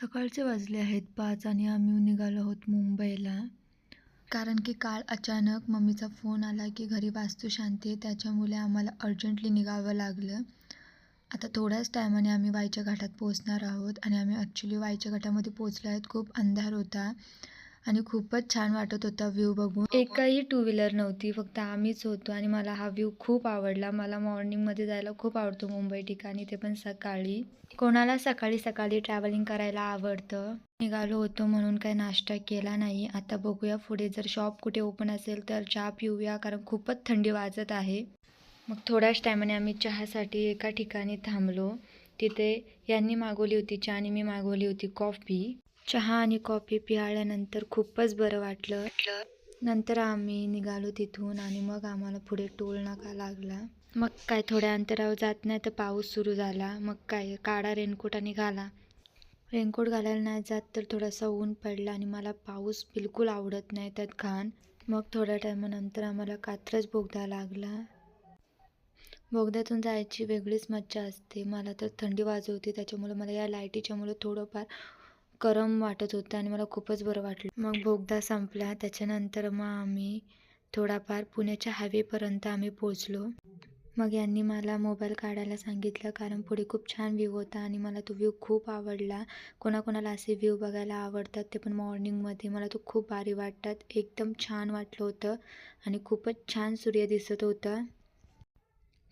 सकाळचे वाजले आहेत पाच आणि आम्ही निघालो आहोत मुंबईला. कारण की काल अचानक मम्मीचा फोन आला की घरी वास्तुशांती आहे त्याच्यामुळे आम्हाला अर्जंटली निघावं लागलं. आता थोड्याच टायमाने आम्ही वायच्या घाटात पोचणार आहोत आणि आम्ही ॲक्च्युली वायच्या घाटामध्ये पोचलो आहेत. खूप अंधार होता. आणि खूपच छान वाटत होता व्ह्यू बघून. एकही टू व्हीलर नव्हती फक्त आम्हीच होतो आणि मला हा व्ह्यू खूप आवडला. मला मॉर्निंगमध्ये जायला खूप आवडतो मुंबई ठिकाणी ते पण सकाळी. कोणाला सकाळी सकाळी ट्रॅव्हलिंग करायला आवडतं? निघालो होतो म्हणून काही नाश्ता केला नाही. आता बघूया पुढे. जर शॉप कुठे ओपन असेल तर चहा पिऊया कारण खूपच थंडी वाजत आहे. मग थोड्याच टायमाने आम्ही चहासाठी एका ठिकाणी थांबलो. तिथे यांनी मागवली होती चहा आणि मी मागवली होती कॉफी चहा आणि कॉफी पियाळल्यानंतर खूपच बरं वाटलं. नंतर आम्ही निघालो तिथून आणि मग आम्हाला पुढे टोल नाका लागला. मग काय थोड्या अंतरावर जात नाही तर पाऊस सुरू झाला. मग काय काढा रेनकोट आणि घाला. रेनकोट घालायला नाही जात तर थोडासा ऊन पडला आणि मला पाऊस बिलकुल आवडत नाही त्यात घाण. मग थोड्या टायमानंतर आम्हाला कात्रज बोगदा लागला. बोगद्यातून जायची वेगळीच मज्जा असते. मला तर थंडी वाजवते त्याच्यामुळे मला या लाईटीच्यामुळे थोडंफार गरम वाटत होतं आणि मला खूपच बरं वाटलं. मग बोगदा संपला. त्याच्यानंतर मग आम्ही थोडाफार पुण्याच्या हायवेपर्यंत आम्ही पोचलो मग यांनी मला मोबाईल काढायला सांगितलं कारण पुढे खूप छान व्ह्यू होता आणि मला तो व्ह्यू खूप आवडला. कोणाकोणाला असे व्ह्यू बघायला आवडतात ते पण मॉर्निंगमध्ये मला तो खूप भारी वाटतात. एकदम छान वाटलं होतं आणि खूपच छान सूर्य दिसत होता.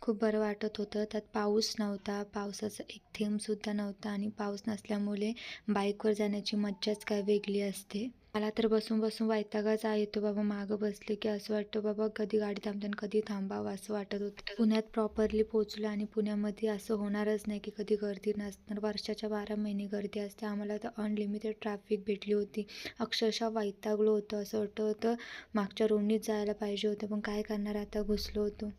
खूप बरं वाटत होतं. त्यात पाऊस नव्हता पावसाचा एक थेंबसुद्धा नव्हता आणि पाऊस नसल्यामुळे बाईकवर जाण्याची मज्जाच काय वेगळी असते. मला तर बसून बसून वैतागच येतो बाबा मागं बसले की असं वाटतं बाबा कधी गाडी थांबते आणि कधी थांबावं असं वाटत होतं. पुण्यात प्रॉपरली पोचलो आणि पुण्यामध्ये असं होणारच नाही की कधी गर्दी नसणार. वर्षाच्या बारा महिने गर्दी असते. आम्हाला तर अनलिमिटेड ट्रॅफिक भेटली होती. अक्षरशः वैतागलो होतं. असं वाटतं होतं मागच्या रोडनीच जायला पाहिजे होतं पण काय करणार आता? घुसलो होतो.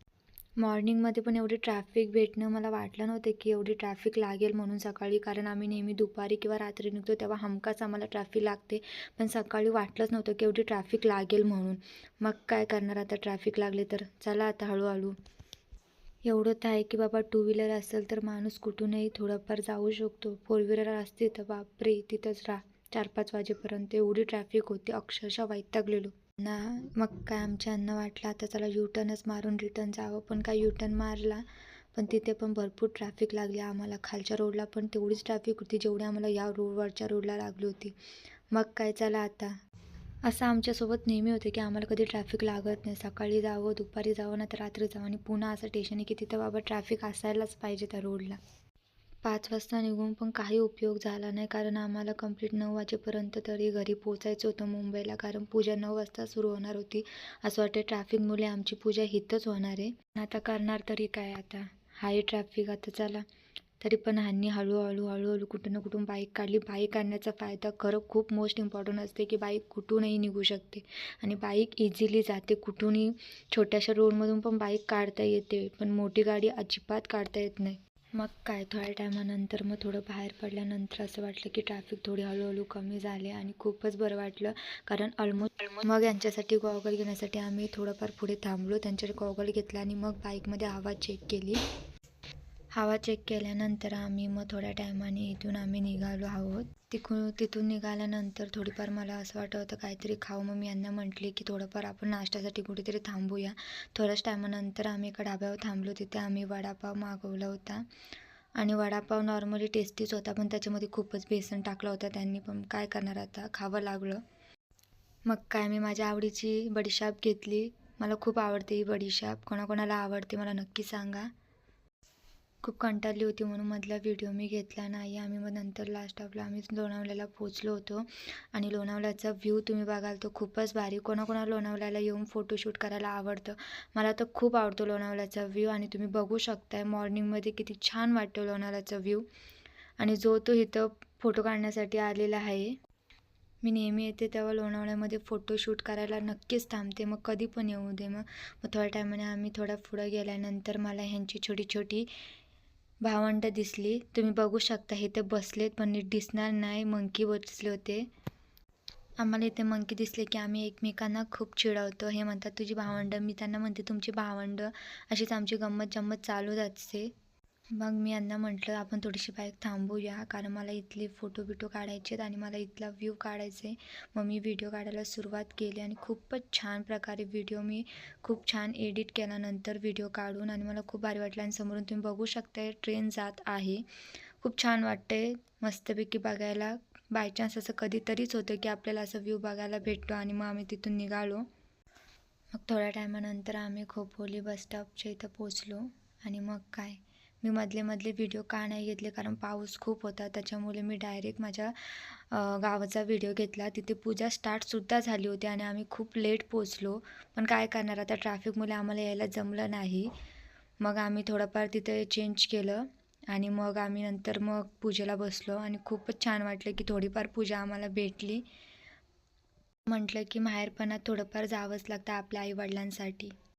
मॉर्निंगमध्ये पण एवढी ट्रॅफिक भेटणं मला वाटलं नव्हतं की एवढी ट्रॅफिक लागेल म्हणून सकाळी कारण आम्ही नेहमी दुपारी किंवा रात्री निघतो तेव्हा हमखास आम्हाला ट्रॅफिक लागते. पण सकाळी वाटलंच नव्हतं की एवढी ट्रॅफिक लागेल म्हणून. मग काय करणार आता ट्रॅफिक लागले तर? चला आता हळूहळू. एवढं तर आहे की बाबा टू व्हीलर असेल तर माणूस कुठूनही थोडंफार जाऊ शकतो. फोर व्हीलर असते तर बापरे तिथंच राहा. चार पाच वाजेपर्यंत एवढी ट्रॅफिक होती अक्षरशः वैतागलेलो ना मग काय आमच्या अन्न वाटलं आता चला युटर्नच मारून रिटर्न जावं. पण काय युटर्न मारला पण तिथे पण भरपूर ट्रॅफिक लागली आम्हाला. खालच्या रोडला पण तेवढीच ट्रॅफिक होती जेवढी आम्हाला या रोडवरच्या रोडला लागली होती. मग काय चला आता. असं आमच्यासोबत नेहमी होते की आम्हाला कधी ट्रॅफिक लागत नाही. सकाळी जावं दुपारी जावं ना तर रात्री जावं. आणि पुन्हा असं स्टेशन आहे की तिथं बाबा ट्रॅफिक असायलाच पाहिजे त्या रोडला पाच वाजता निघून पण काही उपयोग झाला नाही. कारण आम्हाला कंप्लीट नऊ वाजेपर्यंत तरी घरी पोचायचं होतं मुंबईला. कारण पूजा नऊ वाजता सुरू होणार होती. असं वाटतं ट्रॅफिकमुळे आमची पूजा हितच होणार आहे. आता करणार तरी काय आता? हाय ट्रॅफिक आता चला. तरी पण ह्यांनी हळूहळू हळूहळू कुठून ना कुठून बाईक काढली. बाईक काढण्याचा फायदा खरं खूप मोस्ट इम्पॉर्टंट असते की बाईक कुठूनही निघू शकते. आणि बाईक इझिली जाते. कुठूनही छोट्याशा रोडमधून पण बाईक काढता येते. पण मोठी गाडी अजिबात काढता येत नाही. मग काय थोड्या टायमानंतर मग थोडं बाहेर पडल्यानंतर असं वाटलं की ट्रॅफिक थोडी हळूहळू कमी झाले आणि खूपच बरं वाटलं. कारण ऑलमोस्ट मग यांच्यासाठी गॉगल घेण्यासाठी आम्ही थोडंफार पुढे थांबलो त्यांच्याकडे गॉगल घेतला आणि मग बाईकमध्ये हवा चेक केली. हवा चेक केल्यानंतर आम्ही मग थोड्या टायमाने इथून आम्ही निघालो आहोत. तिकून तिथून निघाल्यानंतर थोडीफार मला असं वाटत होतं काहीतरी खाऊ. मग मी यांना म्हटले की थोडंफार आपण नाश्त्यासाठी कुठेतरी थांबूया. थोड्याच टायमानंतर आम्ही एका ढाब्यावर थांबलो. तिथे आम्ही वडापाव मागवला होता. आणि वडापाव नॉर्मली टेस्टीच होता पण त्याच्यामध्ये खूपच बेसन टाकलं होतं. त्यांनी पण काय करणार आता? खावं लागलं. मग काय मी माझ्या आवडीची बडीशाप घेतली. मला खूप आवडते ही बडीशाप. कोणाकोणाला आवडते मला नक्की सांगा. खूप कंटाळली होती म्हणून मधला व्हिडिओ मी घेतला नाही. आम्ही मग नंतर लास्ट ऑफला आम्ही लोणावळ्याला पोचलो होतो. आणि लोणावळ्याचा व्ह्यू तुम्ही बघाल तो खूपच भारी. कोणाकोणा लोणावळ्याला येऊन फोटोशूट करायला आवडतं? मला तर खूप आवडतो लोणावळ्याचा व्ह्यू आणि तुम्ही बघू शकताय. मॉर्निंगमध्ये किती छान वाटतो लोणावळ्याचा व्ह्यू आणि जो तो इथं फोटो काढण्यासाठी आलेला आहे. मी नेहमी येते तेव्हा लोणावळ्यामध्ये फोटोशूट करायला नक्कीच थांबते. मग कधी पण येऊ दे. मग मग थोड्या टायमाने आम्ही थोडा पुढं गेल्यानंतर मला ह्यांची छोटी छोटी भावंड दिसली. तुम्ही बघू शकता इथे बसलेत पण नीट दिसणार नाही. मंकी बसले होते. आम्हाला इथे मंकी दिसले की आम्ही एकमेकांना खूप चिडवतो. हे म्हणतात तुझी भावंड. मी त्यांना म्हणते तुमची भावंड अशीच आमची गंमत जम्मत चालूच असते. मग मी यांना म्हटलं आपण थोडीशी बाईक थांबूया कारण मला इथले फोटो बिटो काढायचे आहेत आणि मला इथला व्ह्यू काढायचा आहे. मग मी व्हिडिओ काढायला सुरुवात केली आणि खूपच छान प्रकारे व्हिडिओ मी खूप छान एडिट केल्यानंतर व्हिडिओ काढून आणि मला खूप भारी वाटलं. आणि समोरून तुम्ही बघू शकता ट्रेन जात आहे. खूप छान वाटते मस्तपैकी बघायला बाय चान्स असं कधीतरीच होतं की आपल्याला असं व्ह्यू बघायला भेटतो आणि मग आम्ही तिथून निघालो. मग थोड्या टायमानंतर आम्ही खोपोली बस स्टॉपच्या इथं पोचलो आणि मग काय? मी मधले मधले व्हिडिओ का नाही घेतले? कारण पाऊस खूप होता. त्याच्यामुळे मी डायरेक्ट माझ्या गावाचा व्हिडिओ घेतला. तिथे पूजा स्टार्टसुद्धा झाली होती आणि आम्ही खूप लेट पोचलो पण काय करणार? आता ट्रॅफिकमुळे आम्हाला यायला जमलं नाही. मग आम्ही थोडंफार तिथे चेंज केलं आणि मग आम्ही नंतर मग पूजेला बसलो आणि खूपच छान वाटलं की थोडीफार पूजा आम्हाला भेटली. म्हटलं की माहेरपणात थोडंफार जावंच लागतं आपल्या आईवडिलांसाठी.